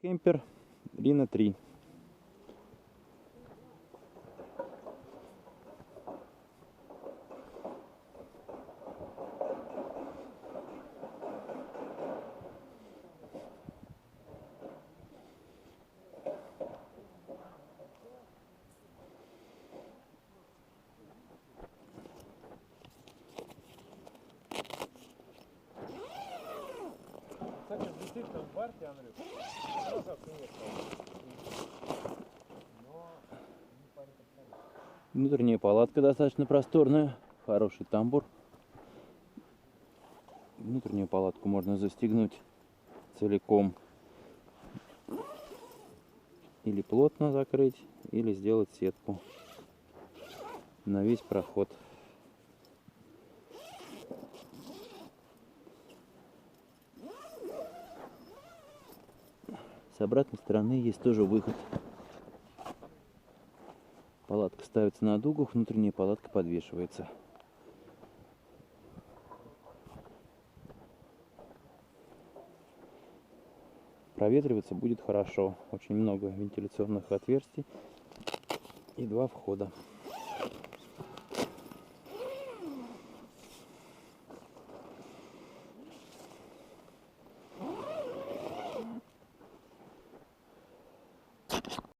Кемпер Рина 3. Кстати, действительно, в парит абсолютно. Внутренняя палатка достаточно просторная, хороший тамбур. Внутреннюю палатку можно застегнуть целиком. Или плотно закрыть, или сделать сетку на весь проход. Обратной стороны есть тоже выход. Палатка ставится на дугу, внутренняя палатка подвешивается. Проветриваться будет хорошо. Очень много вентиляционных отверстий и два входа.